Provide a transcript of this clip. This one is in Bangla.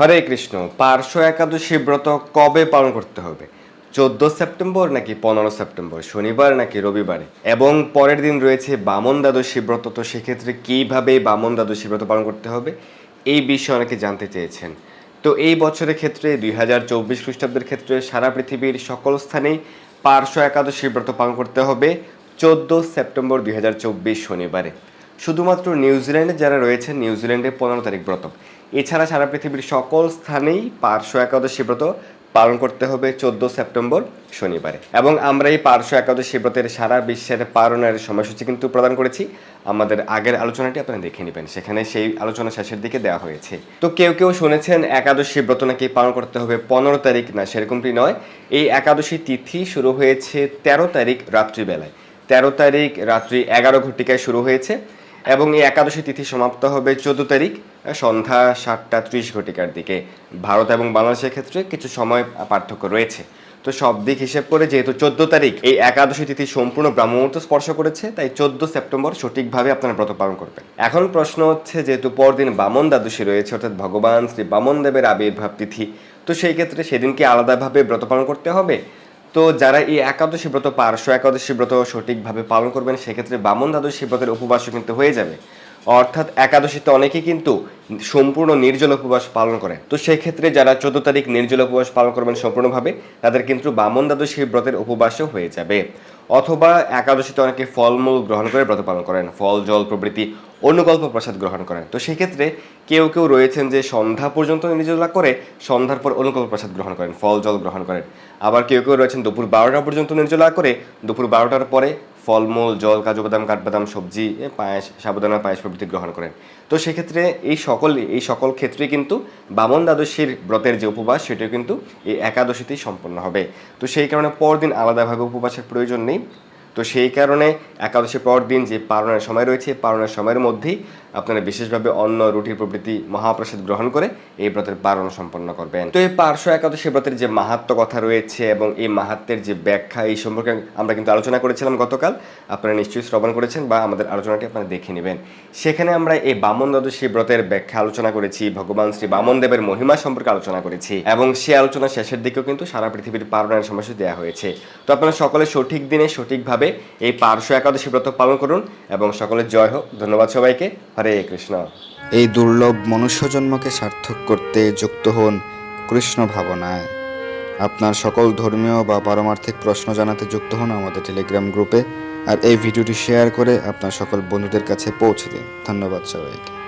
হরে কৃষ্ণ, পার্শ্ব একাদশী ব্রত কবে পালন করতে হবে? চোদ্দ সেপ্টেম্বর নাকি পনেরো সেপ্টেম্বর, শনিবার নাকি রবিবারে? এবং পরের দিন রয়েছে বামন দ্বাদশী ব্রত, তো সেক্ষেত্রে কীভাবে বামন দ্বাদশী ব্রত পালন করতে হবে? এই বিষয়ে অনেকে জানতে চেয়েছেন। তো এই বছরের ক্ষেত্রে, দুই হাজার চব্বিশ খ্রিস্টাব্দের ক্ষেত্রে সারা পৃথিবীর সকল স্থানেই পার্শ্ব একাদশী ব্রত পালন করতে হবে, চোদ্দ সেপ্টেম্বর দুই হাজার চব্বিশ শনিবারে। শুধুমাত্র নিউজিল্যান্ডে যারা রয়েছেন নিউজিল্যান্ডে পনেরো তারিখ ব্রত। এছাড়া সারা পৃথিবীর সকল স্থানেই পার্শ্ব একাদশী ব্রত পালন করতে হবে চোদ্দ সেপ্টেম্বর শনিবারে। এবং আমরা এই পার্শ্ব একাদশী ব্রতের সারা বিশ্বের পালনের সময়সূচি কিন্তু প্রদান করেছি। আমাদের আগের আলোচনাটি আপনারা দেখে নেবেন। সেখানে সেই আলোচনা শেষের দিকে দেওয়া হয়েছে। তো কেউ কেউ শুনেছেন, একাদশী ব্রত নাকি পালন করতে হবে পনেরো তারিখ? না, সেরকমটি নয়। এই একাদশী তিথি শুরু হয়েছে তেরো তারিখ রাত্রিবেলায়। তেরো তারিখ রাত্রি এগারো ঘটিকায় শুরু হয়েছে। এবং এই একাদশী তিথি সমাপ্ত হবে চোদ্দ তারিখ, সন্ধ্যা সাতটা ত্রিশ ঘটিকার দিকে। ভারত এবং বাংলাদেশের ক্ষেত্রে কিছু সময় পার্থক্য রয়েছে। তো সব দিক হিসেব করে যেহেতু চোদ্দ তারিখ এই একাদশী তিথি সম্পূর্ণ ব্রাহ্মমুহূর্ত স্পর্শ করেছে, তাই চোদ্দ সেপ্টেম্বর সঠিকভাবে আপনারা ব্রত পালন করবেন। এখন প্রশ্ন হচ্ছে যেহেতু পরদিন বামন দ্বাদশী রয়েছে, অর্থাৎ ভগবান শ্রী বামন দেবের আবির্ভাব তিথি, তো সেই ক্ষেত্রে সেদিনকে আলাদাভাবে ব্রত পালন করতে হবে? তো যারা এই একাদশী ব্রত, পার্শ্ব একাদশী ব্রত সঠিকভাবে পালন করবেন, সেক্ষেত্রে বামন দ্বাদশী ব্রতের উপবাসও কিন্তু হয়ে যাবে। অর্থাৎ একাদশীতে অনেকেই কিন্তু সম্পূর্ণ নির্জল উপবাস পালন করে। তো সেক্ষেত্রে যারা চোদ্দ তারিখ নির্জল উপবাস পালন করবেন সম্পূর্ণভাবে, তাদের কিন্তু বামন দ্বাদশী ব্রতের উপবাসও হয়ে যাবে। অথবা একাদশীতে অনেকে ফলমূল গ্রহণ করে ব্রত পালন করেন, ফল, জল, প্রভৃতি অনুকল্প প্রসাদ গ্রহণ করেন। তো সেক্ষেত্রে কেউ কেউ রয়েছেন যে সন্ধ্যা পর্যন্ত নির্জলা করে, সন্ধ্যার পর অনুকল্প প্রসাদ গ্রহণ করেন, ফল, জল গ্রহণ করেন। আবার কেউ কেউ রয়েছেন দুপুর বারোটা পর্যন্ত নির্জলা করে, দুপুর বারোটার পরে ফলমূল, জল, কাজু বাদাম কাঠবাদাম সবজি পায়েস, সাবুদানা, পায়েস প্রভৃতি গ্রহণ করেন। তো সেক্ষেত্রে এই সকল এই সকল ক্ষেত্রে কিন্তু বামন দ্বাদশীর ব্রতের যে উপবাস, সেটিও কিন্তু এই একাদশীতেই সম্পন্ন হবে। তো সেই কারণে পরদিন আলাদাভাবে উপবাসের প্রয়োজন নেই। তো সেই কারণে একাদশী পর দিন যে পালনের সময় রয়েছে, পালনের সময়ের মধ্যেই আপনারা বিশেষভাবে অন্ন, রুটি প্রভৃতি মহাপ্রসাদ গ্রহণ করে এই ব্রতের পালন সম্পন্ন করবেন। তো এই পার্শ্ব একাদশী ব্রতের যে মাহাত্ম কথা রয়েছে এবং এই মাহাত্মের যে ব্যাখ্যা এই সম্পর্কে আমরা কিন্তু আলোচনা করেছিলাম গতকাল। আপনারা নিশ্চয়ই শ্রবণ করেছেন বা আমাদের আলোচনাটি আপনারা দেখে নেবেন। সেখানে আমরা এই বামন দ্বাদশী ব্রতের ব্যাখ্যা আলোচনা করেছি, ভগবান শ্রী বামন দেবের মহিমা সম্পর্কে আলোচনা করেছি এবং সে আলোচনা শেষের দিকেও কিন্তু সারা পৃথিবীর পালনের সমস্যা দেওয়া হয়েছে। তো আপনারা সকলে সঠিক দিনে সঠিকভাবে এই পার্শ্ব একাদশী ব্রত পালন করুন এবং সকলের জয় হোক। ধন্যবাদ সবাইকে। হরে কৃষ্ণ। এই দুর্লভ মনুষ্য জন্মকে সার্থক করতে যুক্ত হন কৃষ্ণ ভাবনায়। আপনার সকল ধর্মীয় বা পারমার্থিক প্রশ্ন জানাতে যুক্ত হন আমাদের টেলিগ্রাম গ্রুপে। আর এই ভিডিওটি শেয়ার করে আপনার সকল বন্ধুদের কাছে পৌঁছে দিন। ধন্যবাদ সবাইকে।